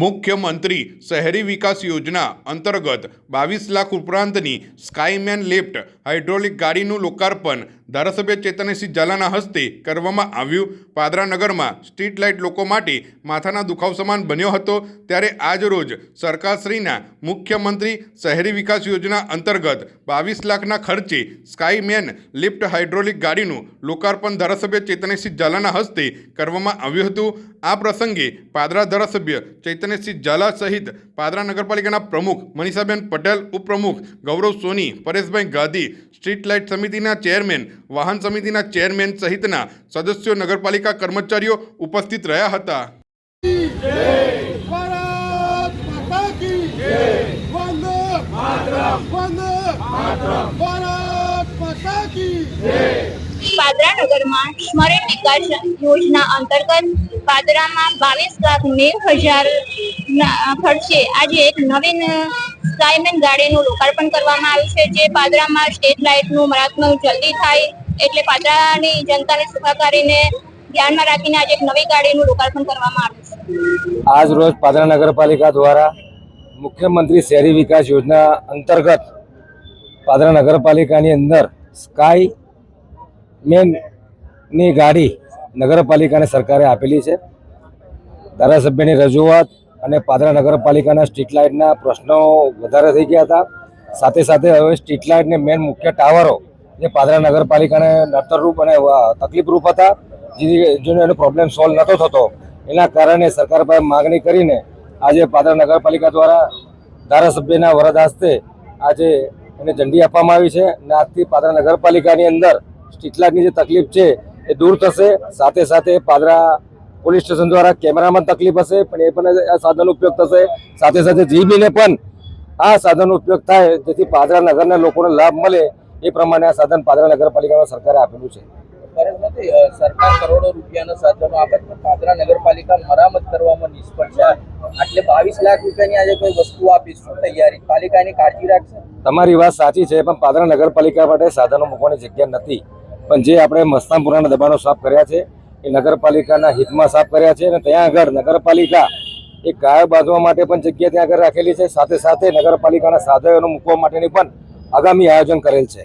મુખ્યમંત્રી શહેરી વિકાસ યોજના અંતર્ગત બાવીસ લાખ ઉપરાંતની સ્કાયમેન લિફ્ટ, હાઇડ્રોલિક ગાડીનું લોકાર્પણ, ધારાસભ્ય ચેતનસિંહ ઝાલાના હસ્તે કરવામાં આવ્યું. પાદરા નગરમાં સ્ટ્રીટ લાઇટ લોકો માટે માથાના દુખાવ સમાન બન્યો હતો. ત્યારે આજ રોજ સરકારશ્રીના મુખ્યમંત્રી શહેરી વિકાસ યોજના અંતર્ગત બાવીસ લાખના ખર્ચે સ્કાયમેન લિફ્ટ, હાઇડ્રોલિક ગાડીનું લોકાર્પણ ધારાસભ્ય ચેતનસિંહ ઝાલાના હસ્તે કરવામાં આવ્યું હતું. આ પ્રસંગે પાદરા ધારાસભ્ય ચૈતન્યસિંહ ઝાલા સહિત પાદરા નગરપાલિકાના પ્રમુખ મનીષાબેન પટેલ ઉપપ્રમુખ ગૌરવ સોની પરેશભાઈ ગાંધી સ્ટ્રીટ લાઇટ સમિતિના ચેરમેન વાહન સમિતિના ચેરમેન સહિતના સદસ્યો નગરપાલિકા કર્મચારીઓ ઉપસ્થિત રહ્યા હતા. ભારત માતા કી વંદે વંદે ભારત માતા કી પાદરા નગરમાં સ્મરણ વિકાસ યોજના અંતર્ગત પાદરામાં બાવીસ લાખ નેવ હજાર ખર્ચે આજે એક નવીન સ્કાયમેન ગાડીનું લોકાર્પણ કરવામાં આવ્યું છે, જે પાદરામાં સ્ટેટ લાઇટનું મરાત્મક જલ્દી થાય એટલે પાદરાની જનતાને સુખાકારીને ધ્યાનમાં રાખીને આજે એક નવી ગાડીનું લોકાર્પણ કરવામાં આવ્યું છે. આજ રોજ પાદરા નગરપાલિકા દ્વારા મુખ્યમંત્રી શહેરી વિકાસ યોજના અંતર્ગત પાદરા નગરપાલિકાની અંદર સ્કાય મેનની ગાડી નગરપાલિકાને સરકારે આપેલી છે. ધારાસભ્યની રજૂઆત અને પાદરા નગરપાલિકાના સ્ટ્રીટ લાઇટના પ્રશ્નો વધારે થઈ ગયા હતા. સાથે સાથે હવે સ્ટ્રીટ લાઇટને મેન મુખ્ય ટાવરો જે પાદરા નગરપાલિકાને નડતરરૂપ અને તકલીફરૂપ હતા જેને એનો પ્રોબ્લેમ સોલ્વ નહોતો થતો, એના કારણે સરકાર પાસે માગણી કરીને આજે પાદરા નગરપાલિકા દ્વારા ધારાસભ્યના વરદ હસ્તે આજે એને ઝંડી આપવામાં આવી છે. અને આજથી પાદરા નગરપાલિકાની અંદર સ્ટ્રીટ લાઇટની જે તકલીફ છે એ દૂર થશે. સાથે સાથે પાદરા પોલીસ સ્ટેશન દ્વારા કેમેરામાં તકલીફ હશે પણ એ પણ આ સાધનનો ઉપયોગ થશે. સાથે સાથે જીબીને પણ આ સાધનનો ઉપયોગ થાય જેથી પાદરા નગરના લોકોને લાભ મળે એ પ્રમાણે આ સાધન પાદરા નગરપાલિકામાં સરકારે આપેલું છે. સરકાર કરોડો રૂપિયાના સાધનો આપે પણ પાદરા નગરપાલિકા મરામત કરવામાં નિષ્ફળ છે. આટલે બાવીસ લાખ રૂપિયાની આજે કોઈ વસ્તુ આપી શું તૈયારી? પાલિકાની કાળજી રાખશે? તમારી વાત સાચી છે પણ પાદરા નગરપાલિકા માટે સાધનો મૂકવાની જગ્યા નથી. પણ જે આપણે મસ્તાનપુરાના દબાણો સાફ કર્યા છે, એ નગરપાલિકાના હિતમાં સાફ કર્યા છે અને ત્યાં આગળ નગરપાલિકા એ ગાયો બાંધવા માટે પણ જગ્યા ત્યાં આગળ રાખેલી છે. સાથે સાથે નગરપાલિકાના સાધનો મૂકવા માટેની પણ આગામી આયોજન કરેલ છે.